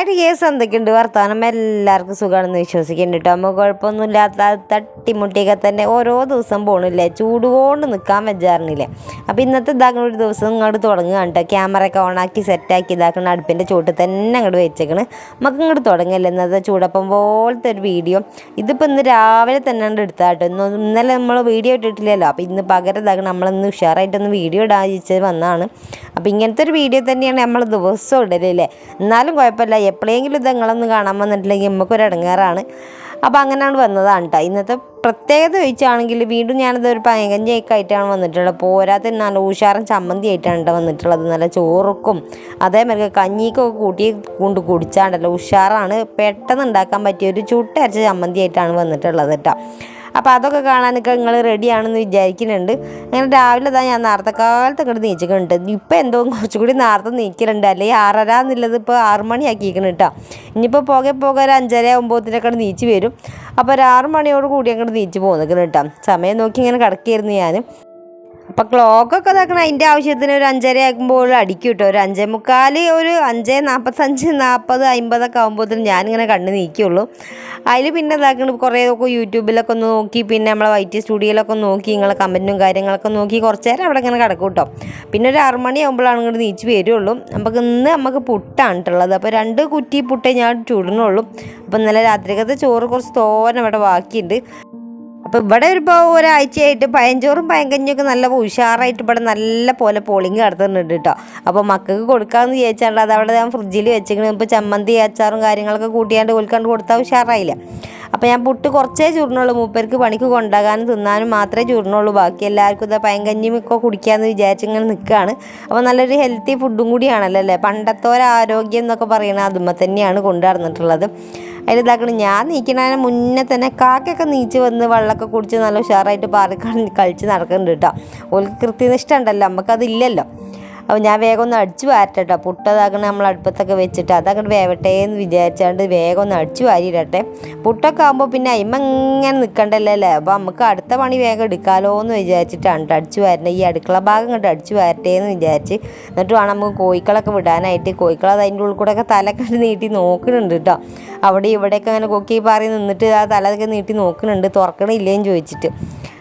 ആയിട്ട് കേസ് എന്തൊക്കെയുണ്ട്? വർത്തമാനം എല്ലാവർക്കും സുഖമാണെന്ന് വിശ്വസിക്കുന്നുണ്ട് കേട്ടോ നമുക്ക് കുഴപ്പമൊന്നുമില്ലാത്ത തട്ടിമുട്ടിയൊക്കെ തന്നെ ഓരോ ദിവസം പോണില്ലേ? ചൂട് കൊണ്ട് നിൽക്കാൻ വെച്ചാറിനില്ലേ അപ്പോൾ ഇന്നത്തെ ഇതാക്കുന്ന ഒരു ദിവസം ഇങ്ങോട്ട് തുടങ്ങുകയാണ് കേട്ടോ ക്യാമറ ഒക്കെ ഓണാക്കി സെറ്റാക്കി ഇതാക്കുന്ന അടുപ്പിന്റെ ചൂട്ടിൽ തന്നെ അങ്ങോട്ട് വെച്ചേക്കണ്. നമുക്ക് ഇങ്ങോട്ട് തുടങ്ങില്ല? ഇന്നത്തെ ചൂടപ്പം പോലത്തെ ഒരു വീഡിയോ ഇതിപ്പോൾ ഇന്ന് രാവിലെ തന്നെ ഉണ്ട് എടുത്താൽ കേട്ടോ ഇന്ന് ഇന്നലെ നമ്മൾ വീഡിയോ ഇട്ടിട്ടില്ലല്ലോ. അപ്പോൾ ഇന്ന് പകരം ഇതാക്കണം നമ്മളിന്ന് ഉഷാറായിട്ടൊന്ന് വീഡിയോ ഇടാൻ ചോദിച്ചത് വന്നതാണ്. അപ്പോൾ ഇങ്ങനത്തെ ഒരു വീഡിയോ തന്നെയാണ് നമ്മൾ ദിവസവും ഇടലല്ലേ? എന്നാലും കുഴപ്പമില്ല. എപ്പോഴെങ്കിലും ഇത് നിങ്ങളൊന്ന് കാണാൻ വന്നിട്ടില്ലെങ്കിൽ നമുക്കൊരു ഇടങ്ങാറാണ് അപ്പോൾ അങ്ങനെയാണ് വന്നതാണ് കേട്ടോ ഇന്നത്തെ പ്രത്യേകത ചോദിച്ചാണെങ്കിൽ വീണ്ടും ഞാനത് ഒരു പയകഞ്ചയൊക്കെ ആയിട്ടാണ് വന്നിട്ടുള്ളത്. പോരാത്ത നല്ല ഉഷാറും ചമ്മന്തി ആയിട്ടാണ് കേട്ടോ വന്നിട്ടുള്ളത്. നല്ല ചോറുക്കും അതേമാതിരി കഞ്ഞിക്കൊക്കെ കൂട്ടി കൊണ്ട് കുടിച്ചാണ്ടല്ലോ. ഉഷാറാണ്. പെട്ടെന്ന് ഉണ്ടാക്കാൻ പറ്റിയ ഒരു ചുട്ടരച്ച ചമ്മന്തി ആയിട്ടാണ് വന്നിട്ടുള്ളത് കേട്ടോ. അപ്പോൾ അതൊക്കെ കാണാനൊക്കെ നിങ്ങൾ റെഡിയാണെന്ന് വിചാരിക്കുന്നുണ്ട്. അങ്ങനെ രാവിലെ തന്നെ ഞാൻ നേരത്തെ കാലത്ത് ഇങ്ങോട്ട് നീച്ചിട്ടുണ്ട് ഇപ്പം എന്തോ കുറച്ചുകൂടി നേരത്തെ നീക്കലുണ്ട്. അല്ലെങ്കിൽ ആറര എന്നുള്ളത് ഇപ്പോൾ ആറ് മണിയാക്കിയിരിക്കണം കേട്ടോ ഇനിയിപ്പോൾ പോകെ പോകെ ഒരു അഞ്ചര ഒമ്പതിനൊക്കെ നീച്ച് വരും. അപ്പോൾ ഒരു ആറ് മണിയോട് കൂടി അങ്ങോട്ട് നീച്ച് പോകുന്നിക്കണം കേട്ടോ സമയം നോക്കി ഇങ്ങനെ കിടക്കുകയായിരുന്നു ഞാൻ അപ്പം ക്ലോക്കൊക്കെ ഇതാക്കണം അതിന്റെ ആവശ്യത്തിന് ഒരു അഞ്ചര ആകുമ്പോൾ അടിക്കും കേട്ടോ. ഒരു അഞ്ചേ മുക്കാൽ ഒരു അഞ്ച് നാൽപ്പത്തഞ്ച് നാൽപ്പത് അമ്പതൊക്കെ ആകുമ്പോഴത്തേനും ഞാനിങ്ങനെ കണ്ണ് നീക്കിയുള്ളൂ. അതിൽ പിന്നെ ഇതാക്കണം ഒക്കെ യൂട്യൂബിലൊക്കെ ഒന്ന് നോക്കി പിന്നെ നമ്മളെ വൈറ്റ് സ്റ്റുഡിയോയിലൊക്കെ നോക്കി നിങ്ങളെ കമന്റും കാര്യങ്ങളൊക്കെ നോക്കി കുറച്ച് നേരം അവിടെ ഇങ്ങനെ കിടക്കും കേട്ടോ. പിന്നെ ഒരു ആറ് മണി ആകുമ്പോഴാണ് ഇങ്ങോട്ട് നീച്ച് വരുള്ളൂ. നമുക്ക് ഇന്ന് നമുക്ക് പുട്ടാണ് കേട്ടുള്ളത് അപ്പോൾ രണ്ട് കുറ്റി പുട്ടേ ഞാൻ ചുടുന്നുള്ളൂ. അപ്പോൾ ഇന്നലെ രാത്രിക്കത്തെ ചോറ് കുറച്ച് തോരൻ അവിടെ ബാക്കിയുണ്ട്. അപ്പോൾ ഇവിടെ ഇപ്പോൾ ഒരാഴ്ചയായിട്ട് പയഞ്ചോറും പയങ്കഞ്ഞൊക്കെ നല്ല ഉഷാറായിട്ട് ഇവിടെ നല്ല പോലെ പോളിങ് നടത്തുന്നുണ്ട് കേട്ടോ അപ്പോൾ മക്കൾക്ക് കൊടുക്കാമെന്ന് വിചാരിച്ചാണ്ട് അത് അവിടെ ഞാൻ ഫ്രിഡ്ജിൽ വെച്ചിരിക്കണം ഇപ്പോൾ ചമ്മന്തി അച്ചാറും കാര്യങ്ങളൊക്കെ കൂട്ടിയാണ്ട് കൊടുക്കാണ്ട് കൊടുത്താൽ ഉഷാറായില്ല. അപ്പോൾ ഞാൻ പുട്ട് കുറച്ചേ ചൂടിനുള്ളൂ മൂപ്പർക്ക് പണിക്ക് കൊണ്ടാകാനും തിന്നാനും മാത്രമേ ചൂടിനുള്ളൂ ബാക്കി എല്ലാവർക്കും ഇതാ പയങ്കഞ്ഞിയും ഒക്കെ കുടിക്കാമെന്ന് വിചാരിച്ചിങ്ങനെ നിൽക്കുകയാണ്. അപ്പോൾ നല്ലൊരു ഹെൽത്തി ഫുഡും കൂടിയാണല്ലോ അല്ലേ? പണ്ടത്തോരെ ആരോഗ്യം എന്നൊക്കെ പറയുന്ന അതുമ്മ തന്നെയാണ് കൊണ്ടു നടന്നിട്ടുള്ളത്. അതിൽ ഇതാക്കണം ഞാൻ നീക്കണതിന് മുന്നേ തന്നെ കാക്കയൊക്കെ നീച്ച് വന്ന് വെള്ളമൊക്കെ കുടിച്ച് നല്ല ഉഷാറായിട്ട് പാറി കളിച്ച് നടക്കുന്നുണ്ട് കേട്ടോ. ഓൾക്ക് കൃത്യനിഷ്ഠ ഉണ്ടല്ലോ. നമുക്കതില്ലല്ലോ അപ്പോൾ ഞാൻ വേഗം ഒന്ന് അടിച്ചു വാരട്ടെ പുട്ടതാക്കണം നമ്മൾ അടുപ്പത്തൊക്കെ വെച്ചിട്ട് അതങ്ങോട്ട് വേവട്ടെ എന്ന് വിചാരിച്ചാണ്ട് വേഗം ഒന്ന് അടിച്ചു വാരിയിടട്ടെ. പുട്ടൊക്കെ ആകുമ്പോൾ പിന്നെ അയിമ ഇങ്ങനെ നിൽക്കണ്ടല്ലോ അല്ലേ? അപ്പോൾ നമുക്ക് അടുത്ത പണി വേഗം എടുക്കാമല്ലോ എന്ന് വിചാരിച്ചിട്ടാണ് ട്ടോ അടിച്ചു വാരണേ ഈ അടുക്കള ഭാഗം കണ്ടിട്ട് അടിച്ചു വാരട്ടെ എന്ന് വിചാരിച്ച് എന്നിട്ട് വേണം നമുക്ക് കോഴിക്കളൊക്കെ വിടാനായിട്ട്. അത് അതിന്റെ ഉള്ളിൽ കൂടെയൊക്കെ തലക്കെ നീട്ടി നോക്കുന്നുണ്ട് കേട്ടോ അവിടെ ഇവിടെയൊക്കെ അങ്ങനെ കൊക്കി പാറി നിന്നിട്ട് ആ തലയൊക്കെ നീട്ടി നോക്കുന്നുണ്ട് തുറക്കണില്ലേന്ന് ചോദിച്ചിട്ട്.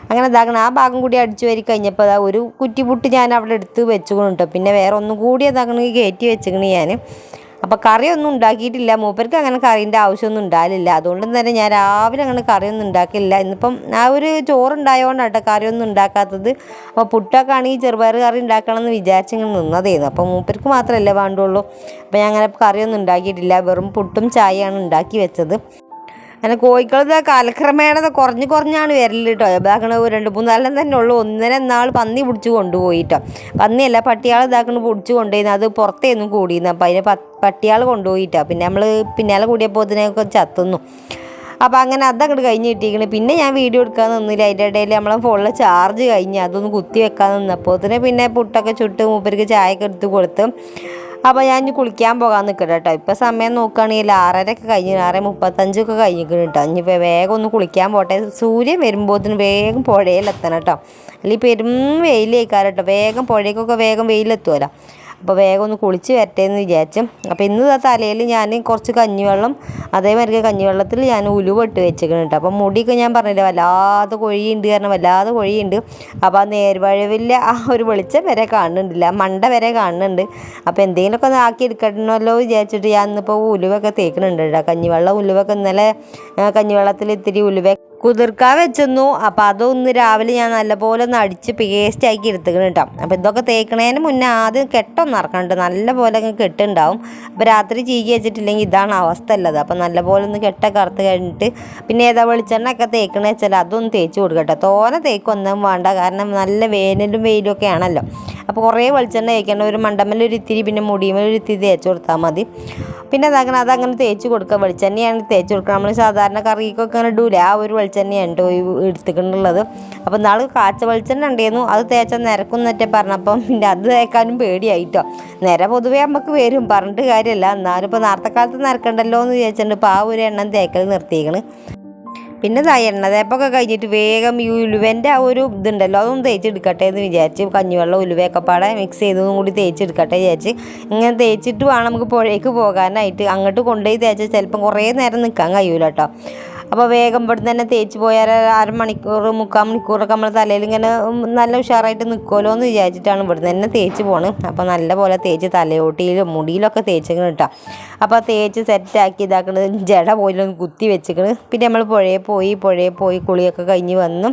അങ്ങനെ ഇതാക്കണം ആ ഭാഗം കൂടി അടിച്ചു വരി കഴിഞ്ഞപ്പോൾ അതാ ഒരു കുറ്റിപുട്ട് ഞാൻ അവിടെ എടുത്ത് വെച്ചുകൊണ്ട് പിന്നെ വേറെ ഒന്നും കൂടി അതാക്കണമെങ്കിൽ കയറ്റി വെച്ചിക്കണ് ഞാൻ അപ്പോൾ കറിയൊന്നും ഉണ്ടാക്കിയിട്ടില്ല. മൂപ്പർക്ക് അങ്ങനെ കറീന്റെ ആവശ്യമൊന്നും ഉണ്ടാകില്ല അതുകൊണ്ട് തന്നെ ഞാൻ രാവിലെ അങ്ങനെ കറിയൊന്നും ഉണ്ടാക്കില്ല ഇന്നിപ്പം ആ ഒരു ചോറുണ്ടായതുകൊണ്ടാട്ടോ കറിയൊന്നും ഉണ്ടാക്കാത്തത്. അപ്പോൾ പുട്ടൊക്കെ ആണെങ്കിൽ ചെറുപയർ കറി ഉണ്ടാക്കണം എന്ന് വിചാരിച്ചിങ്ങനെ നിന്നതായിരുന്നു അപ്പോൾ മൂപ്പർക്ക് മാത്രമല്ലേ വേണ്ടുള്ളൂ. അപ്പോൾ ഞാൻ അങ്ങനെ കറിയൊന്നും ഉണ്ടാക്കിയിട്ടില്ല. വെറും പുട്ടും ചായയാണ് ഉണ്ടാക്കി വെച്ചത്. അങ്ങനെ കോഴിക്കളത് കാലക്രമേണ കുറഞ്ഞ് കുറഞ്ഞാണ് വരൽ കേട്ടോ ഇതാക്കണ രണ്ട് മൂന്നാലെണ്ണം തന്നെ ഉള്ളൂ. ഒന്നര നാൾ പന്നി പിടിച്ച് കൊണ്ടുപോയിട്ടോ. പന്നിയല്ല പട്ടിയാൾ ഇതാക്കണ പിടിച്ച് കൊണ്ടുപോയിരുന്നു അത് പുറത്തേന്നും കൂടിയിരുന്നു അപ്പം അതിനെ പട്ടിയാൾ കൊണ്ടുപോയിട്ടോ. പിന്നെ നമ്മൾ പിന്നാലെ കൂടിയപ്പോൾ ഇതിനൊക്കെ ചത്തുന്നു. അപ്പോൾ അങ്ങനെ അതങ്ങോട്ട് കഴിഞ്ഞ് കിട്ടിയിരിക്കണ്. പിന്നെ ഞാൻ വീഡിയോ എടുക്കാൻ നിന്നില്ല. അതിന്റെ ഇടയിൽ നമ്മളെ ഫോണിലെ ചാർജ് കഴിഞ്ഞ് അതൊന്ന് കുത്തി വെക്കാൻ നിന്നപ്പോൾ തന്നെ പിന്നെ പുട്ടൊക്കെ ചുട്ട് മൂപ്പർക്ക് ചായയൊക്കെ എടുത്ത് കൊടുത്ത് അപ്പോൾ ഞാൻ ഇനി കുളിക്കാൻ പോകാൻ നിൽക്കട്ടെ കേട്ടോ ഇപ്പോൾ സമയം നോക്കുകയാണെങ്കിൽ ആറരയൊക്കെ കഴിഞ്ഞ്. ആറ് മുപ്പത്തഞ്ചൊക്കെ കഴിഞ്ഞിരിക്കണം കേട്ടോ ഇനിയിപ്പോൾ വേഗം ഒന്ന് കുളിക്കാൻ പോട്ടെ. സൂര്യൻ വരുമ്പോഴത്തേന് വേഗം പുഴയിലെത്തണം കേട്ടോ അല്ലെങ്കിൽ പെരും വെയിലേക്കാരം വേഗം പുഴയ്ക്കൊക്കെ വേഗം വെയിലെത്തുമല്ലോ അപ്പോൾ വേഗം ഒന്ന് കുളിച്ച് വരട്ടെ എന്ന് വിചാരിച്ചു. അപ്പോൾ ഇന്ന് തലയിൽ ഞാൻ കുറച്ച് കഞ്ഞിവെള്ളം അതേമാതിരി കഞ്ഞിവെള്ളത്തിൽ ഞാൻ ഉലുവ ഇട്ട് കേട്ടോ അപ്പോൾ മുടിയൊക്കെ ഞാൻ പറഞ്ഞില്ല വല്ലാതെ കൊഴിയുണ്ട് കാരണം വല്ലാതെ കൊഴിയുണ്ട്. അപ്പോൾ ആ നേർവഴവില്ല ആ ഒരു വെളിച്ചം വരെ കാണുന്നുണ്ടില്ല മണ്ട വരെ കാണുന്നുണ്ട്. അപ്പോൾ എന്തെങ്കിലുമൊക്കെ ഒന്ന് ആക്കി എടുക്കണമല്ലോ വിചാരിച്ചിട്ട് ഞാൻ ഇന്നിപ്പോൾ ഉലുവൊക്കെ തേക്കുന്നുണ്ട് കേട്ടോ കഞ്ഞിവെള്ളം ഉലുവൊക്കെ ഇന്നലെ കഞ്ഞിവെള്ളത്തിൽ ഇത്തിരി ഉലുവ കുതിർക്കാൻ വെച്ചെന്നു അപ്പോൾ അതൊന്ന് രാവിലെ ഞാൻ നല്ലപോലെ ഒന്ന് അടിച്ച് പേസ്റ്റ് ആക്കി എടുത്തിക്കണം കേട്ടോ അപ്പോൾ ഇതൊക്കെ തേക്കണേന് മുന്നേ ആദ്യം കെട്ടൊന്നും ഇറക്കണ്ട നല്ലപോലെ അങ്ങ് കെട്ടുണ്ടാവും. അപ്പോൾ രാത്രി ചീകി വെച്ചിട്ടില്ലെങ്കിൽ ഇതാണ് അവസ്ഥ ഉള്ളത്. അപ്പോൾ നല്ലപോലെ ഒന്ന് കെട്ടൊക്കെ അറുത്ത് കഴിഞ്ഞിട്ട് പിന്നെ ഏതാ വെളിച്ചെണ്ണ ഒക്കെ തേക്കണ വെച്ചാൽ അതൊന്ന് തേച്ച് കൊടുക്കട്ടെ തോനെ തേക്കൊന്നും വേണ്ട. കാരണം നല്ല വേനലും വെയിലും ഒക്കെ ആണല്ലോ. അപ്പോൾ കുറേ വെളിച്ചെണ്ണ തേക്കണം ഒരു മണ്ടമ്മലൊരു ഇത്തിരി പിന്നെ മുടിമേലൊരു ഇത്തിരി തേച്ച് കൊടുത്താൽ മതി. പിന്നെ അതാക്കണം അതങ്ങനെ തേച്ച് കൊടുക്കുക വെളിച്ചെണ്ണയാണ് തേച്ച് കൊടുക്കുക നമ്മൾ സാധാരണ കറിക്കൊക്കെ അങ്ങനെ ഇടൂല. ആ ഒരു വെളിച്ചെണ്ണയാണ് കേട്ടോ എടുത്തിട്ടുള്ളത്. അപ്പോൾ നാളെ കാച്ച വെളിച്ചെണ്ണ ഉണ്ടായിരുന്നു. അത് തേച്ചാൽ നിരക്കും എന്നറ്റേ പറഞ്ഞപ്പം പിന്നെ അത് തേക്കാനും പേടിയായിട്ടോ നിര പൊതുവേ നമുക്ക് വരും. പറഞ്ഞിട്ട് കാര്യമല്ല എന്നാലും ഇപ്പോൾ നേരത്തെ കാലത്ത് നിരക്കണ്ടല്ലോ എന്ന് വിചാരിച്ചിട്ടുണ്ട്. ഇപ്പോൾ ആ ഒരു എണ്ണം തേക്കൽ നിർത്തിയേക്കണ്. പിന്നെ ഇതാ എണ്ണതേപ്പൊക്കെ കഴിഞ്ഞിട്ട് വേഗം ഈ ഉലുവന്റെ ആ ഒരു ഇതുണ്ടല്ലോ അതൊന്നും തേച്ചെടുക്കട്ടെ എന്ന് വിചാരിച്ച് കഞ്ഞിവെള്ളം ഉലുവയൊക്കെ പാടെ മിക്സ് ചെയ്തതും കൂടി തേച്ചെടുക്കട്ടെ വിചാരിച്ച് ഇങ്ങനെ തേച്ചിട്ട് വേണം നമുക്ക് പുഴയ്ക്ക് പോകാനായിട്ട്. അങ്ങോട്ട് കൊണ്ടുപോയി തേച്ചാൽ ചിലപ്പം കുറേ നേരം നിൽക്കാൻ കഴിയൂല കേട്ടോ അപ്പോൾ വേഗം ഇവിടുന്ന് തന്നെ തേച്ച് പോയാൽ അരമണിക്കൂർ മുക്കാൽ മണിക്കൂറൊക്കെ നമ്മൾ തലയിൽ ഇങ്ങനെ നല്ല ഉഷാറായിട്ട് നിൽക്കുമല്ലോ എന്ന് വിചാരിച്ചിട്ടാണ് ഇവിടുന്ന് തന്നെ തേച്ച് പോണ് അപ്പോൾ നല്ല പോലെ തേച്ച് തലയോട്ടിയിലും മുടിയിലൊക്കെ തേച്ചിങ്ങനെ കിട്ടാം. അപ്പോൾ തേച്ച് സെറ്റാക്കി ഇതാക്കണത് ജട പോയിലൊന്ന് കുത്തി വെച്ചിക്കണ് പിന്നെ നമ്മൾ പുഴയിൽ പോയി പുഴയിൽ പോയി കുളിയൊക്കെ കഴിഞ്ഞ് വന്നു.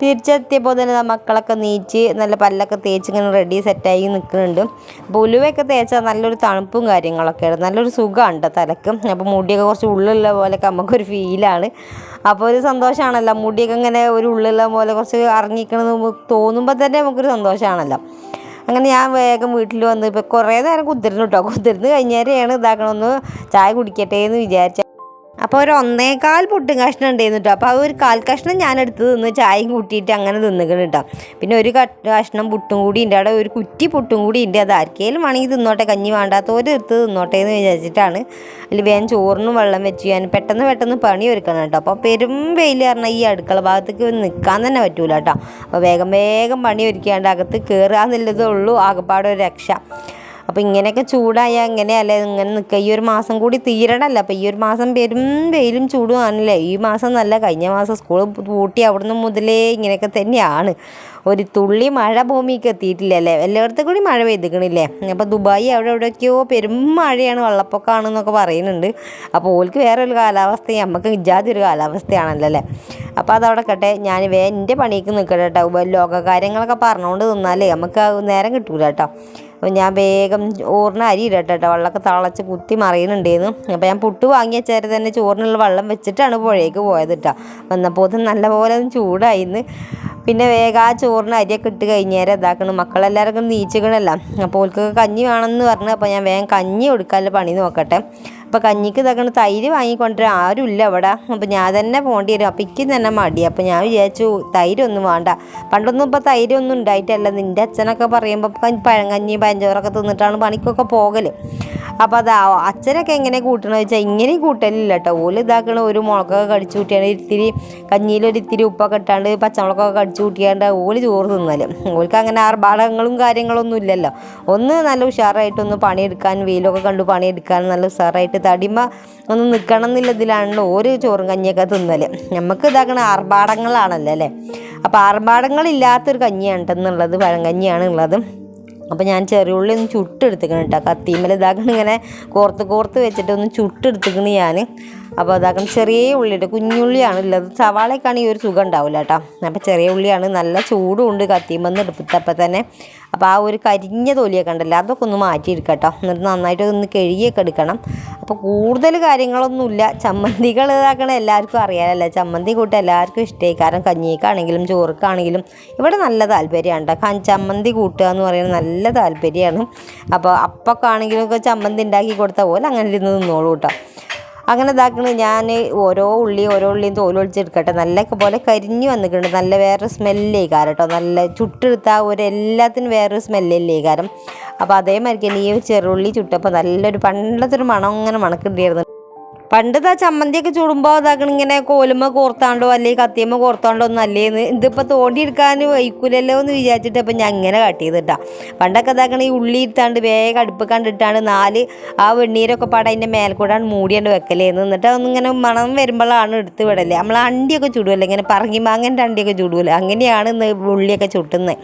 തിരിച്ചെത്തിയപ്പോൾ തന്നെ മക്കളൊക്കെ നീച്ച് നല്ല പല്ലൊക്കെ തേച്ച് ഇങ്ങനെ റെഡി സെറ്റായി നിൽക്കുന്നുണ്ട്. അപ്പോൾ ഉലുവയൊക്കെ തേച്ചാൽ നല്ലൊരു തണുപ്പും കാര്യങ്ങളൊക്കെ കാര്യങ്ങളൊക്കെയാണ്. നല്ലൊരു സുഖമാണ് തലക്ക്. അപ്പോൾ മുടിയൊക്കെ കുറച്ച് ഉള്ളിലുള്ള പോലെയൊക്കെ നമുക്കൊരു ഫീലാണ് അപ്പോൾ ഒരു സന്തോഷമാണല്ലോ. മുടിയൊക്കെ ഇങ്ങനെ ഒരു ഉള്ളിലെ പോലെ കുറച്ച് ഇറങ്ങിക്കണമെന്ന് തോന്നുമ്പോൾ തന്നെ നമുക്കൊരു സന്തോഷമാണല്ലോ. അങ്ങനെ ഞാൻ വേഗം വീട്ടിൽ വന്ന് ഇപ്പോൾ കുറേ നേരം കുതിരുന്നു കേട്ടോ കുതിരുന്ന് കഴിഞ്ഞേരെയാണ് ഇതാക്കണമെന്ന് ചായ കുടിക്കട്ടെ എന്ന് വിചാരിച്ച അപ്പോൾ ഒരു ഒന്നേകാൽ പുട്ടും കഷ്ണം ഉണ്ടായിരുന്നു കേട്ടോ അപ്പോൾ ആ ഒരു കാൽ കഷ്ണം ഞാൻ എടുത്ത് തിന്ന് ചായയും കൂട്ടിയിട്ട് അങ്ങനെ തിന്നിക്കണം കേട്ടോ പിന്നെ ഒരു കഷ്ണം പുട്ടും കൂടി ഉണ്ട് അവിടെ ഒരു കുറ്റി പുട്ടും കൂടി ഉണ്ട് അത് ആർക്കേലും വേണമെങ്കിൽ തിന്നോട്ടെ. കഞ്ഞി വേണ്ടാത്തവർ എടുത്ത് തിന്നോട്ടെ എന്ന് വിചാരിച്ചിട്ടാണ്. അതിൽ വേഗം ചോറിനും വെള്ളം വെച്ച്. ഞാൻ പെട്ടെന്ന് പെട്ടെന്ന് പണി ഒരുക്കണം കേട്ടോ അപ്പോൾ പെരും വെയിൽ പറഞ്ഞാൽ ഈ അടുക്കള ഭാഗത്തേക്ക് നിൽക്കാൻ തന്നെ പറ്റൂല കേട്ടോ അപ്പോൾ വേഗം വേഗം പണി ഒരുക്കാണ്ട് അകത്ത് കയറുക എന്നുള്ളതേ ഉള്ളൂ. ആകപ്പാടെ രക്ഷ. അപ്പോൾ ഇങ്ങനെയൊക്കെ ചൂടായാൽ എങ്ങനെയല്ലേ ഇങ്ങനെ നിൽക്കുക ഈ ഒരു മാസം കൂടി തീരണമല്ലോ അപ്പോൾ ഈ ഒരു മാസം പെരും വെയിലും ചൂടുമാണല്ലേ ഈ മാസം നല്ല കഴിഞ്ഞ മാസം സ്കൂൾ പൂട്ടി അവിടുന്ന് മുതലേ ഇങ്ങനെയൊക്കെ തന്നെയാണ്. ഒരു തുള്ളി മഴ ഭൂമിക്ക് എത്തിയിട്ടില്ല അല്ലേ? എല്ലായിടത്തും കൂടി മഴ പെയ്തിക്കണില്ലേ? അപ്പോൾ ദുബായി അവിടെ എവിടെയൊക്കെയോ പെരും മഴയാണ് വെള്ളപ്പൊക്കമാണെന്നൊക്കെ പറയുന്നുണ്ട്. അപ്പോൾ ഓൾക്ക് വേറെ ഒരു കാലാവസ്ഥ നമുക്ക് ഇജാതി ഒരു കാലാവസ്ഥയാണല്ലോ അല്ലേ? അപ്പോൾ അതവിടെ കട്ടെ. ഞാൻ വേ എന്റെ പണിക്ക് നിൽക്കട്ടെ കേട്ടോ ലോകകാര്യങ്ങളൊക്കെ പറഞ്ഞുകൊണ്ട് നിന്നാലേ നമുക്ക് നേരം കിട്ടൂല കേട്ടോ അപ്പോൾ ഞാൻ വേഗം ചോറിന് അരി ഇടട്ടെ വെള്ളമൊക്കെ തിളച്ച് കുത്തി മറിയുന്നുണ്ടായിരുന്നു അപ്പോൾ ഞാൻ പുട്ട് വാങ്ങിയ ചേരെ തന്നെ ചോറിനുള്ള വെള്ളം വെച്ചിട്ടാണ് പുഴയ്ക്ക് പോയത് കേട്ടോ. വന്നപ്പോൾ നല്ലപോലെ ചൂടായിന്ന്. പിന്നെ വേഗം ആ ചോറിന് അരിയൊക്കെ ഇട്ട് കഴിഞ്ഞേരം ഇതാക്കണം. മക്കളെല്ലാവർക്കും നീച്ചുകളല്ല അപ്പോൾ ഓൽക്കൊക്കെ കഞ്ഞി വേണമെന്ന് പറഞ്ഞു. അപ്പോൾ ഞാൻ വേഗം കഞ്ഞി കൊടുക്കാനുള്ള പണി നോക്കട്ടെ. അപ്പോൾ കഞ്ഞിക്ക് ഇതാക്കണ തൈര് വാങ്ങിക്കൊണ്ടുവരാൻ ആരുമില്ല അവിടെ. അപ്പോൾ ഞാൻ തന്നെ പോകേണ്ടി വരും. അപ്പോൾ ഇക്കും തന്നെ മടി. അപ്പോൾ ഞാൻ വിചാരിച്ചു തൈരൊന്നും വേണ്ട. പണ്ടൊന്നും ഇപ്പോൾ തൈരൊന്നും ഉണ്ടായിട്ടല്ല. നിന്റെ അച്ഛനൊക്കെ പറയുമ്പോൾ പഴങ്കഞ്ഞി പഞ്ചോറൊക്കെ തിന്നിട്ടാണ് പണിക്കൊക്കെ പോകൽ അപ്പോൾ അത് അച്ഛനൊക്കെ എങ്ങനെ കൂട്ടണമെന്ന് വെച്ചാൽ ഇങ്ങനെയും കൂട്ടലില്ല കേട്ടോ ഓൽ ഇതാക്കണ ഒരു മുളകൊക്കെ കടിച്ചു കൂട്ടിയാണ് ഇത്തിരി കഞ്ഞിയിലൊരു ഇത്തിരി ഉപ്പൊക്കെ ഇട്ടാണ്ട് പച്ചമുളകൊക്കെ കടിച്ചു കൂട്ടിയാണ്ട് ഓൽ ചോറ് തിന്നൽ. ഓൽക്ക് അങ്ങനെ ആർഭാടങ്ങളും കാര്യങ്ങളൊന്നും ഇല്ലല്ലോ. ഒന്ന് നല്ല ഉഷാറായിട്ടൊന്ന് പണിയെടുക്കാൻ വെയിലൊക്കെ കണ്ടു പണിയെടുക്കാൻ നല്ല ഉഷാറായിട്ട് തടിമ ഒന്ന് നിൽക്കണം എന്നുള്ളതിലാണല്ലോ ഓരോ ചോറും കഞ്ഞിയൊക്കെ തിന്നൽ. നമുക്ക് ഇതാക്കണ ആർഭാടങ്ങളാണല്ലോ അല്ലേ? അപ്പോൾ ആർഭാടങ്ങളില്ലാത്തൊരു കഞ്ഞിയാണ് എന്നുള്ളത് പഴങ്കഞ്ഞിയാണ് ഉള്ളത് അപ്പോൾ ഞാൻ ചെറിയ ഉള്ളി ഒന്ന് ചുട്ടെടുത്തിക്കണം കേട്ടോ കത്തിമേൽ ഇതാക്കണം ഇങ്ങനെ കോർത്ത് കോർത്ത് വെച്ചിട്ട് ഒന്ന് ചുട്ടെടുത്തിക്കണ് ഞാൻ അപ്പോൾ അതാക്കണം ചെറിയ ഉള്ളിയുടെ കുഞ്ഞുള്ളിയാണ് ഉള്ളത്. സവാളയൊക്കെയാണ് ഈ ഒരു സുഖം ഉണ്ടാവില്ല കേട്ടോ. അപ്പോൾ ചെറിയ ഉള്ളിയാണ്. നല്ല ചൂടും ഉണ്ട് കത്തിമെന്ന് എടുത്തപ്പോൾ തന്നെ. അപ്പോൾ ആ ഒരു കരിഞ്ഞ തൊലിയൊക്കെ ഉണ്ടല്ലോ അതൊക്കെ ഒന്ന് മാറ്റിയെടുക്കട്ടോ കേട്ടോ. എന്നിട്ട് നന്നായിട്ട് ഒന്ന് കഴുകിയൊക്കെ എടുക്കണം. അപ്പോൾ കൂടുതൽ കാര്യങ്ങളൊന്നുമില്ല ചമ്മന്തികൾ ഇതാക്കണ എല്ലാവർക്കും അറിയാനല്ല ചമ്മന്തി കൂട്ട് എല്ലാവർക്കും ഇഷ്ടമായി. കാരണം കഞ്ഞിക്കാണെങ്കിലും ചോറുക്കാണെങ്കിലും ഇവിടെ നല്ല താല്പര്യമാണ് കേട്ടോ. ചമ്മന്തി കൂട്ടുക എന്ന് പറയുന്നത് നല്ല താല്പര്യമാണ്. അപ്പോൾ അപ്പൊക്കെ ആണെങ്കിലും ഒക്കെ ചമ്മന്തി ഉണ്ടാക്കി കൊടുത്ത പോലെ അങ്ങനെ ഇരുന്ന് നിന്നോളൂ കേട്ടോ. അങ്ങനെ ഇതാക്കണ. ഞാൻ ഓരോ ഉള്ളി ഓരോ ഉള്ളിയും തോലൊളിച്ചെടുക്കട്ടെ നല്ല പോലെ കരിഞ്ഞു വന്നിട്ടുണ്ട്. നല്ല വേറെ സ്മെല്ലേ കാരം കേട്ടോ നല്ല ചുട്ടെടുത്ത ഒരു എല്ലാത്തിനും വേറൊരു സ്മെല്ലല്ലേ കാരം. അപ്പോൾ അതേമാതിരിക്ക് തന്നെ ഈ ചെറുള്ളി ചുട്ടപ്പോൾ നല്ലൊരു പണ്ടത്തെ ഒരു മണം അങ്ങനെ മണക്കുണ്ടായിരുന്നു പണ്ട് ഇതാ ചമ്മന്തിയൊക്കെ ചൂടുമ്പോൾ ഇതാക്കണം ഇങ്ങനെ കോലുമ്മ കോർത്താണ്ടോ അല്ലെങ്കിൽ കത്തിയമ്മ കോർത്താണ്ടോ ഒന്നും അല്ലേന്ന് ഇതിപ്പോൾ തോണ്ടി എടുക്കാൻ വൈക്കൂലല്ലോ എന്ന് വിചാരിച്ചിട്ട് ഇപ്പം ഞാൻ ഇങ്ങനെ കാട്ടിയത് കേട്ടോ പണ്ടൊക്കെ ഇതാക്കണ ഈ ഉള്ളി ഇട്ടാണ്ട് വേഗം അടുപ്പ് കണ്ടിട്ടാണ് നാല് ആ വെണ്ണീരൊക്കെ പാടെ അതിന്റെ മേൽക്കൂടാണ് മൂടിയാണ്ട് വെക്കലേന്ന് എന്നിട്ട് അതൊന്നിങ്ങനെ മണം വരുമ്പോഴാണ് എടുത്ത് വിടല്ലേ നമ്മൾ അണ്ടിയൊക്കെ ചുടുമല്ലോ ഇങ്ങനെ പറങ്ങി മാങ്ങന്റെ അണ്ടിയൊക്കെ ചുടുമല്ലോ അങ്ങനെയാണ് ഇന്ന് ഉള്ളിയൊക്കെ ചുട്ടുന്നത്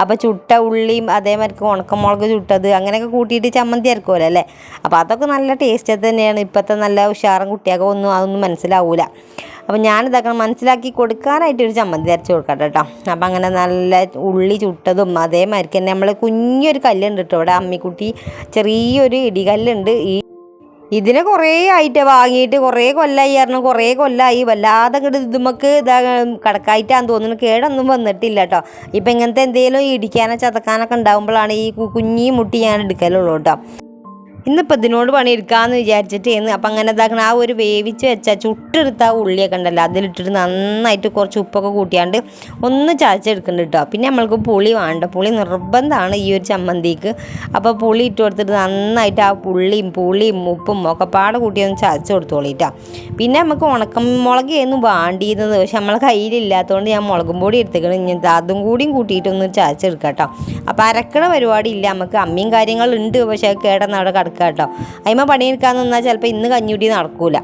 അപ്പോൾ ചുട്ട ഉള്ളിയും അതേമാതിരി ഉണക്കമുളക് ചുട്ടത് അങ്ങനെയൊക്കെ കൂട്ടിയിട്ട് ചമ്മന്തി ഇറക്കുമല്ലോ അല്ലേ? അപ്പോൾ അതൊക്കെ നല്ല ടേസ്റ്റ് തന്നെയാണ്. ഇപ്പോഴത്തെ നല്ല ഉഷാറും കുട്ടിയൊക്കെ ഒന്നും അതൊന്നും മനസ്സിലാവൂല. അപ്പോൾ ഞാനിതൊക്കെ മനസ്സിലാക്കി കൊടുക്കാനായിട്ട് ഒരു ചമ്മന്തി അരച്ച് കൊടുക്കട്ടെ കേട്ടോ. അപ്പോൾ അങ്ങനെ നല്ല ഉള്ളി ചുട്ടതും അതേമാതിരി തന്നെ നമ്മൾ കുഞ്ഞൊരു കല്ലുണ്ട് കേട്ടോ ഇവിടെ അമ്മിക്കുട്ടി ചെറിയൊരു ഇടികല്ലുണ്ട്. ഈ ഇതിനെ കുറേ ആയിട്ട് വാങ്ങിയിട്ട് കുറേ കൊല്ലമായി ആയിരുന്നു കുറേ കൊല്ലമായി വല്ലാതെ ഇങ്ങോട്ട് ഇതുമക്ക് ഇതാ കടക്കായിട്ടാന്ന് തോന്നുന്നു. കേടൊന്നും വന്നിട്ടില്ല കേട്ടോ. ഇപ്പം ഇങ്ങനത്തെ എന്തെങ്കിലും ഇടിക്കാനോ ചതക്കാനൊക്കെ ഉണ്ടാകുമ്പോഴാണ് ഈ കുഞ്ഞി മുട്ടി ഞാൻ എടുക്കലുള്ളൂ കേട്ടോ. ഇന്നിപ്പോൾ ഇതിനോട് പണിയെടുക്കാമെന്ന് വിചാരിച്ചിട്ടേന്ന് അപ്പം അങ്ങനെ ഇതാക്കണം ആ ഒരു വേവിച്ച് വെച്ചാൽ ചുട്ടെടുത്ത ആ ഉള്ളിയൊക്കെ ഉണ്ടല്ലോ അതിലിട്ടിട്ട് നന്നായിട്ട് കുറച്ച് ഉപ്പൊക്കെ കൂട്ടിയാണ്ട് ഒന്ന് ചതച്ചെടുക്കുന്നുണ്ട് കേട്ടോ പിന്നെ നമ്മൾക്ക് പുളി വേണ്ട പുളി നിർബന്ധമാണ് ഈ ഒരു ചമ്മന്തിക്ക്. അപ്പോൾ പുളി ഇട്ട് കൊടുത്തിട്ട് നന്നായിട്ട് ആ പുള്ളിയും പുളിയും ഉപ്പും ഒക്കെ പാടെ കൂട്ടി ഒന്ന് ചതച്ച് കൊടുത്തോളിട്ടാ പിന്നെ നമുക്ക് ഉണക്കം മുളകായിരുന്നു വേണ്ടിയിരുന്നത് പക്ഷെ നമ്മളെ കയ്യിലില്ലാത്തതുകൊണ്ട് ഞാൻ മുളകും പൊടി എടുത്തേക്കണം. ഇനി അതും കൂടിയും കൂട്ടിയിട്ടൊന്ന് ചതച്ചെടുക്കാം കേട്ടോ അപ്പോൾ അരക്കണ പരിപാടി ഇല്ല നമുക്ക് അമ്മിയും കാര്യങ്ങളുണ്ട് പക്ഷേ കേടന്നവിടെ കേടന്ന് അവിടെ കിടക്കുക കേട്ടോ അതിമ പണിയെടുക്കാൻ നിന്നാൽ ചിലപ്പോൾ ഇന്ന് കഞ്ഞുടി നടക്കൂല.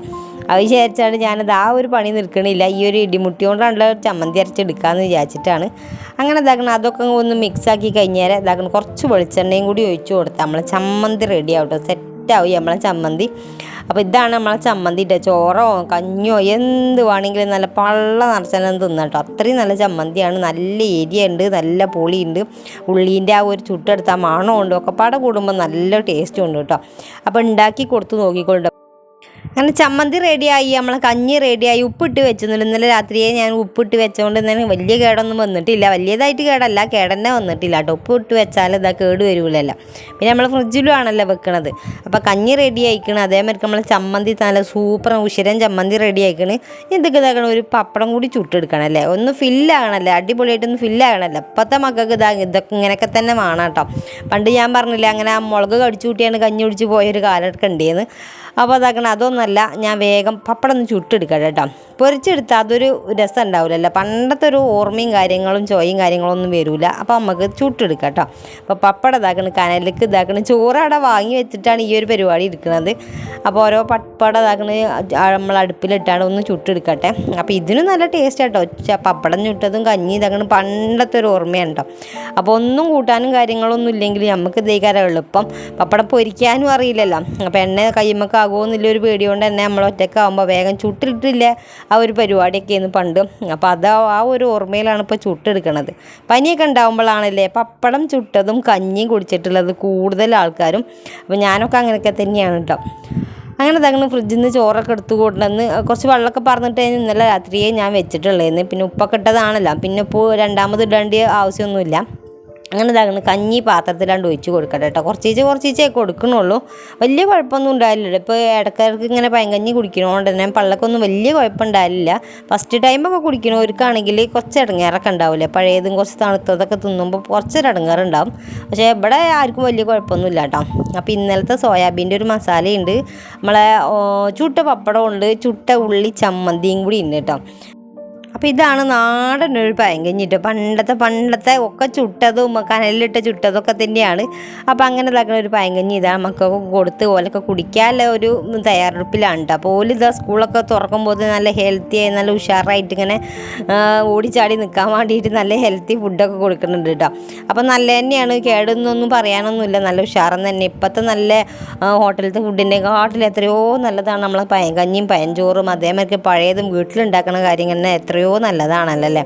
അത് വിചാരിച്ചാണ് ഞാനത് ആ ഒരു പണി നിൽക്കണില്ല. ഈ ഒരു ഇടിമുട്ടി കൊണ്ടാണല്ലോ ചമ്മന്തി അരച്ചെടുക്കാമെന്ന് വിചാരിച്ചിട്ടാണ്. അങ്ങനെ ഇതാക്കണം അതൊക്കെ ഒന്ന് മിക്സാക്കി കഴിഞ്ഞാൽ ഇതാക്കണം കുറച്ച് വെളിച്ചെണ്ണയും കൂടി ഒഴിച്ചു കൊടുത്താൽ നമ്മൾ ചമ്മന്തി റെഡി ആവട്ടെ. സെറ്റാവും നമ്മളെ ചമ്മന്തി. അപ്പോൾ ഇതാണ് നമ്മളെ ചമ്മന്തി ചോറോ കഞ്ഞോ എന്ത് വേണമെങ്കിലും നല്ല പള്ള നിറച്ചാലും തിന്നാം കേട്ടോ അത്രയും നല്ല ചമ്മന്തിയാണ്. നല്ല ഏരിയ ഉണ്ട് നല്ല പുളിയുണ്ട്. ഉള്ളീന്റെ ആ ഒരു ചുട്ടെടുത്ത മണമുണ്ട്. ഒക്കെ പാടെ കൂടുമ്പോൾ നല്ല ടേസ്റ്റും ഉണ്ട് കേട്ടോ അപ്പോൾ ഉണ്ടാക്കി കൊടുത്ത് നോക്കിക്കൊള്ളു അങ്ങനെ ചമ്മന്തി റെഡിയായി നമ്മൾ കഞ്ഞി റെഡിയായി ഉപ്പിട്ട് വെച്ചിരുന്നില്ല ഇന്നലെ രാത്രിയെ ഞാൻ ഉപ്പിട്ട് വെച്ചുകൊണ്ട് ഇന്നലെ വലിയ കേടൊന്നും വന്നിട്ടില്ല. വലിയതായിട്ട് കേടല്ല കേടന്നെ വന്നിട്ടില്ല കേട്ടോ. ഉപ്പിട്ട് വെച്ചാൽ ഇതാ കേട് വരൂലല്ലോ. പിന്നെ നമ്മൾ ഫ്രിഡ്ജിലും ആണല്ലോ വെക്കണത്. അപ്പോൾ കഞ്ഞി റെഡി ആയിക്കണം. അതേമാതിരി നമ്മൾ ചമ്മന്തി നല്ല സൂപ്പർ ഉശിരൻ ചമ്മന്തി റെഡി ആയിക്കണ്. ഇതൊക്കെ ഇതാക്കണം. ഒരു പപ്പടം കൂടി ചുട്ടെടുക്കണം അല്ലേ? ഒന്ന് ഫില്ലാകണല്ലേ അടിപൊളിയായിട്ടൊന്ന് ഫില്ലാകണല്ലോ ഇപ്പോഴത്തെ മക്കൾക്ക് ഇതാ ഇതൊക്കെ ഇങ്ങനെയൊക്കെ തന്നെ വേണം കേട്ടോ. പണ്ട് ഞാൻ പറഞ്ഞില്ല അങ്ങനെ ആ മുളക് കടിച്ചു കൂട്ടിയാണ് കഞ്ഞി കുടിച്ച് പോയൊരു കാലമൊക്കെ ഉണ്ടേന്ന് അപ്പോൾ അതാക്കണം അതൊന്നല്ല ഞാൻ വേഗം പപ്പടം ഒന്ന് ചുട്ടെടുക്കാം കേട്ടോ. പൊരിച്ചെടുത്താൽ അതൊരു രസം ഉണ്ടാവില്ലല്ലോ പണ്ടത്തെ ഒരു ഓർമ്മയും കാര്യങ്ങളും ചോയും കാര്യങ്ങളും ഒന്നും വരില്ല അപ്പോൾ നമുക്ക് ചുട്ടെടുക്കാം കേട്ടോ. അപ്പോൾ പപ്പടം ഇതാക്കണം കനലിലേക്ക് ഇതാക്കണം. ചോറ് അവിടെ വാങ്ങി വെച്ചിട്ടാണ് ഈ ഒരു പരിപാടി എടുക്കുന്നത് അപ്പോൾ ഓരോ പപ്പടം ഇതാക്കണ നമ്മൾ അടുപ്പിലിട്ടാണ് ഒന്ന് ചുട്ടെടുക്കട്ടെ. അപ്പോൾ ഇതിനും നല്ല ടേസ്റ്റ് കേട്ടോ പപ്പടം ചുട്ടതും കഞ്ഞി ഇതാക്കണം പണ്ടത്തെ ഒരു ഓർമ്മയാണ് കേട്ടോ. അപ്പോൾ ഒന്നും കൂട്ടാനും കാര്യങ്ങളൊന്നും ഇല്ലെങ്കിൽ നമുക്ക് ഇതേക്കാരം എളുപ്പം. പപ്പടം പൊരിക്കാനും അറിയില്ലല്ലോ. അപ്പോൾ എണ്ണ കയ്യുമ്മക്ക് ആകുമെന്നില്ല എന്നുള്ളൊരു പേടി കൊണ്ട് തന്നെ നമ്മൾ ഒറ്റക്കാകുമ്പോൾ വേഗം ചുട്ടിട്ടില്ല ആ ഒരു പരിപാടിയൊക്കെ ആയിരുന്നു പണ്ട്. അപ്പോൾ അത് ആ ഒരു ഓർമ്മയിലാണ് ഇപ്പോൾ ചുട്ടെടുക്കണത്. പനിയൊക്കെ ഉണ്ടാകുമ്പോഴാണല്ലേ പപ്പടം ചുട്ടതും കഞ്ഞിയും കുടിച്ചിട്ടുള്ളത് കൂടുതൽ ആൾക്കാരും. അപ്പോൾ ഞാനൊക്കെ അങ്ങനെയൊക്കെ തന്നെയാണ് കേട്ടോ. അങ്ങനെ തങ്ങനെ ഫ്രിഡ്ജിൽ നിന്ന് ചോറൊക്കെ എടുത്തു കൊണ്ടുവന്ന് കുറച്ച് വെള്ളമൊക്കെ പറഞ്ഞിട്ട് ഇന്നലെ രാത്രിയെ ഞാൻ വെച്ചിട്ടുള്ളതെന്ന് പിന്നെ ഉപ്പൊക്കെ ഇട്ടതാണല്ലോ. പിന്നെ ഇപ്പോൾ രണ്ടാമത് ഇടേണ്ട ആവശ്യമൊന്നുമില്ല. അങ്ങനെ ഇതാക്കണം കഞ്ഞി പാത്രത്തിലാണ്ട് ഒഴിച്ച് കൊടുക്കട്ടെ കേട്ടോ. കുറച്ചേച്ച് കുറച്ചേച്ചേ കൊടുക്കണുള്ളൂ. വലിയ കുഴപ്പമൊന്നും ഉണ്ടായില്ല ഇപ്പോൾ ഇടക്കാർക്ക് ഇങ്ങനെ പയങ്കഞ്ഞി കുടിക്കണോണ്ട് തന്നെ പള്ളക്കൊന്നും വലിയ കുഴപ്പമുണ്ടായില്ല. ഫസ്റ്റ് ടൈമൊക്കെ കുടിക്കണവർക്കാണെങ്കിൽ കുറച്ച് ഇടങ്ങേറൊക്കെ ഉണ്ടാവില്ലേ? പഴയതും കുറച്ച് തണുത്തതൊക്കെ തിന്നുമ്പോൾ കുറച്ചൊരു ഇടങ്ങേറുണ്ടാവും. പക്ഷേ ഇവിടെ ആർക്കും വലിയ കുഴപ്പമൊന്നുമില്ല കേട്ടോ. അപ്പോൾ ഇന്നലത്തെ സോയാബീന്റെ ഒരു മസാലയുണ്ട്. നമ്മളെ ചുട്ട പപ്പടമുണ്ട് ചുട്ട ഉള്ളി ചമ്മന്തിയും കൂടി ഉണ്ട് കേട്ടോ. അപ്പോൾ ഇതാണ് നാടൻ ഒരു പയങ്കഞ്ഞിട്ട് പണ്ടത്തെ പണ്ടത്തെ ഒക്കെ ചുട്ടതും കനലിലിട്ട് ചുട്ടതൊക്കെ തന്നെയാണ്. അപ്പോൾ അങ്ങനെ ഇതാക്കുന്ന ഒരു പയങ്കഞ്ഞി ഇതാണ് മക്കൾക്ക് കൊടുത്ത് ഓലൊക്കെ കുടിക്കാനുള്ള ഒരു തയ്യാറെടുപ്പിലാണ് അപ്പോൾ ഓൽ ഇതാ സ്കൂളൊക്കെ തുറക്കുമ്പോൾ നല്ല ഹെൽത്തി ആയി നല്ല ഉഷാറായിട്ട് ഇങ്ങനെ ഓടിച്ചാടി നിൽക്കാൻ വേണ്ടിയിട്ട് നല്ല ഹെൽത്തി ഫുഡൊക്കെ കൊടുക്കുന്നുണ്ട് കേട്ടോ അപ്പോൾ നല്ല തന്നെയാണ്. കേടുന്നൊന്നും പറയാനൊന്നുമില്ല. നല്ല ഉഷാറെന്ന് തന്നെ. ഇപ്പോഴത്തെ നല്ല ഹോട്ടലിലത്തെ ഫുഡിന്റെ കാട്ടിൽ എത്രയോ നല്ലതാണ് നമ്മളെ പയങ്കഞ്ഞിയും പയഞ്ചോറും അതേമാതിരി പഴയതും വീട്ടിലുണ്ടാക്കുന്ന കാര്യങ്ങൾ തന്നെ നല്ലതാണല്ലോ അല്ലേ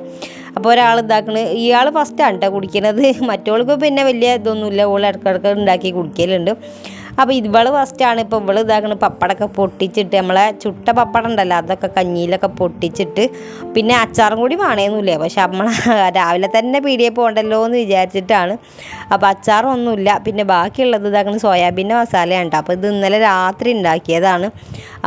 അപ്പോൾ ഒരാൾ ഇതാക്കണ്. ഇയാൾ ഫസ്റ്റാണ് കേട്ടോ കുടിക്കണത്. മറ്റവൾക്ക് പിന്നെ വലിയ ഇതൊന്നുമില്ല. ഓൾ ഇടക്കിടക്ക് ഉണ്ടാക്കി കുടിക്കലുണ്ട്. അപ്പോൾ ഇവൾ ഫസ്റ്റാണ് ഇപ്പോൾ ഇവൾ ഇതാക്കണ. പപ്പടമൊക്കെ പൊട്ടിച്ചിട്ട് നമ്മളെ ചുട്ട പപ്പടം ഉണ്ടല്ലോ അതൊക്കെ കഞ്ഞിയിലൊക്കെ പൊട്ടിച്ചിട്ട് പിന്നെ അച്ചാറും കൂടി വേണേന്നില്ല പക്ഷെ നമ്മൾ രാവിലെ തന്നെ പീടിയെ പോകണ്ടല്ലോ എന്ന് വിചാരിച്ചിട്ടാണ്. അപ്പോൾ അച്ചാറൊന്നുമില്ല. പിന്നെ ബാക്കിയുള്ളത് ഇതാക്കണ സോയാബീന്റെ മസാലയാണ് കേട്ടോ അപ്പോൾ ഇത് ഇന്നലെ രാത്രി ഉണ്ടാക്കിയതാണ്.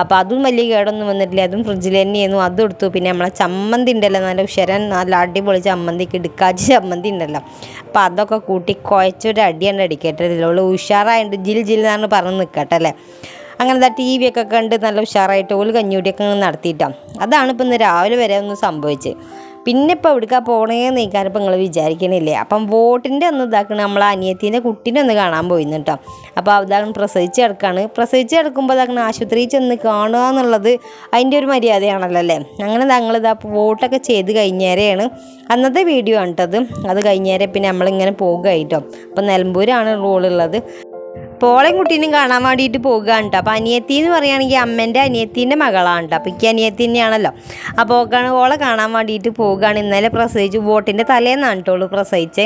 അപ്പോൾ അതും വലിയ കേടൊന്നും വന്നിട്ടില്ല. അതും ഫ്രിഡ്ജിൽ തന്നെയായിരുന്നു. അതും എടുത്തു. പിന്നെ നമ്മളെ ചമ്മന്തി ഉണ്ടല്ലോ. നല്ല ഉഷരൻ നല്ല അടിപൊളി ചമ്മന്തി കിടുക്കാച്ചി ചമ്മന്തി ഉണ്ടല്ലോ. അപ്പോൾ അതൊക്കെ കൂട്ടി കുഴച്ചൊരു അടിയാണ് അടിക്കട്ടെ ഉള്ളു ഉഷാറായിട്ട് ജിൽ ജിൽ എന്നാണ് പറഞ്ഞ് നിൽക്കട്ടെ അല്ലേ? അങ്ങനെ ടി വി ഒക്കെ കണ്ട് നല്ല ഉഷാറായിട്ട് ഓൽ കഞ്ഞൂടിയൊക്കെ നടത്തിയിട്ടാണ് അതാണ് ഇപ്പം ഇന്ന് രാവിലെ വരെ ഒന്ന് സംഭവിച്ചത്. പിന്നെ ഇപ്പോൾ എവിടേക്കാ പോണേന്ന് ഇപ്പം നിങ്ങൾ വിചാരിക്കണില്ലേ? അപ്പം വോട്ടിന്റെ ഒന്ന് ഇതാക്കണം നമ്മൾ അനിയത്തിന്റെ കുട്ടീനെ ഒന്ന് കാണാൻ പോയിന്ന് കേട്ടോ അപ്പോൾ അതാണ് പ്രസവിച്ച് കിടക്കാണ്. പ്രസവിച്ച് കിടക്കുമ്പോൾ അതാക്കണം ആശുപത്രിയിൽ ചെന്ന് കാണുക എന്നുള്ളത് അതിന്റെ ഒരു മര്യാദയാണല്ലോ അല്ലേ? അങ്ങനെ ഞങ്ങളിതാ വോട്ടൊക്കെ ചെയ്ത് കഴിഞ്ഞേരെയാണ് അന്നത്തെ വീഡിയോ ആണ് കേട്ടത് അത്. കഴിഞ്ഞേരെ പിന്നെ നമ്മളിങ്ങനെ പോകുക കേട്ടോ അപ്പം നിലമ്പൂരാണ് റോളുള്ളത്. പോളയും കുട്ടീനും കാണാൻ വേണ്ടിയിട്ട് പോകുകയാണ് കേട്ടോ അപ്പോൾ അനിയത്തി എന്ന് പറയുകയാണെങ്കിൽ അമ്മേന്റെ അനിയത്തീന്റെ മകളാണ് കേട്ടോ അപ്പോൾ എനിക്ക് അനിയത്തി തന്നെയാണല്ലോ. അപ്പോൾ ഓക്കാണ് ഓളെ കാണാൻ വേണ്ടിയിട്ട് പോവുകയാണ് ഇന്നലെ പ്രസവിച്ചു. ബോട്ടിന്റെ തലേന്നാണ് കേട്ടോ ഓൾ പ്രസവിച്ചേ.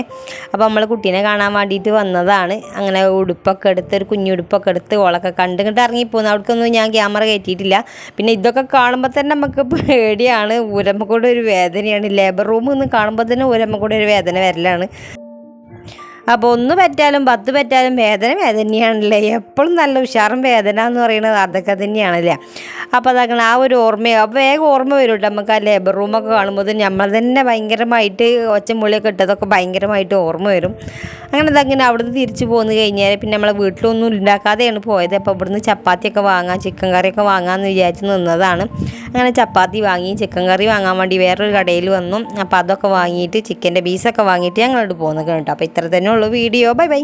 അപ്പോൾ നമ്മൾ കുട്ടീനെ കാണാൻ വേണ്ടിയിട്ട് വന്നതാണ്. അങ്ങനെ ഉടുപ്പൊക്കെ എടുത്ത് ഒരു കുഞ്ഞുടുപ്പൊക്കെ എടുത്ത് ഓളൊക്കെ കണ്ട് കണ്ട് ഇറങ്ങിപ്പോകുന്നു അവിടേക്കൊന്നും ഞാൻ ക്യാമറ കയറ്റിയിട്ടില്ല. പിന്നെ ഇതൊക്കെ കാണുമ്പോൾ തന്നെ നമുക്ക് പേടിയാണ്. ഊരമ്മക്കൂടെ ഒരു വേദനയാണ്. ലേബർ റൂമിൽ നിന്ന് കാണുമ്പോൾ തന്നെ ഊരമ്മക്കൂടെ ഒരു വേദന വരലാണ്. അപ്പോൾ ഒന്ന് പറ്റാലും പത്ത് പറ്റാലും വേദന വേദന തന്നെയാണല്ലേ എപ്പോഴും നല്ല ഉഷാറും വേദന എന്ന് പറയുന്നത് അതൊക്കെ തന്നെയാണല്ലേ. അപ്പോൾ അതാക്കണം ആ ഒരു ഓർമ്മയോ. അപ്പോൾ വേഗം ഓർമ്മ വരും കേട്ടോ നമുക്ക് ആ ലേബർ റൂമൊക്കെ കാണുമ്പോൾ നമ്മൾ തന്നെ ഭയങ്കരമായിട്ട് ഒച്ചമുള്ളിയൊക്കെ ഇട്ടതൊക്കെ ഭയങ്കരമായിട്ട് ഓർമ്മ വരും. അങ്ങനെ അതങ്ങനെ അവിടുന്ന് തിരിച്ചു പോന്നു കഴിഞ്ഞാൽ പിന്നെ നമ്മളെ വീട്ടിലൊന്നും ഉണ്ടാക്കാതെയാണ് പോയത്. അപ്പോൾ ഇവിടുന്ന് ചപ്പാത്തിയൊക്കെ വാങ്ങാം ചിക്കൻ കറിയൊക്കെ വാങ്ങാമെന്ന് വിചാരിച്ച് നിന്നതാണ്. അങ്ങനെ ചപ്പാത്തി വാങ്ങി ചിക്കൻ കറി വാങ്ങാൻ വേണ്ടി വേറൊരു കടയിൽ വന്നു. അപ്പോൾ അതൊക്കെ വാങ്ങിയിട്ട് ചിക്കന്റെ പീസൊക്കെ വാങ്ങിയിട്ട് ഞങ്ങളോട് പോകുന്നത് കേട്ടോ. അപ്പോൾ ഇത്ര തന്നെ ഉള്ളൂ വീഡിയോ. Bye bye.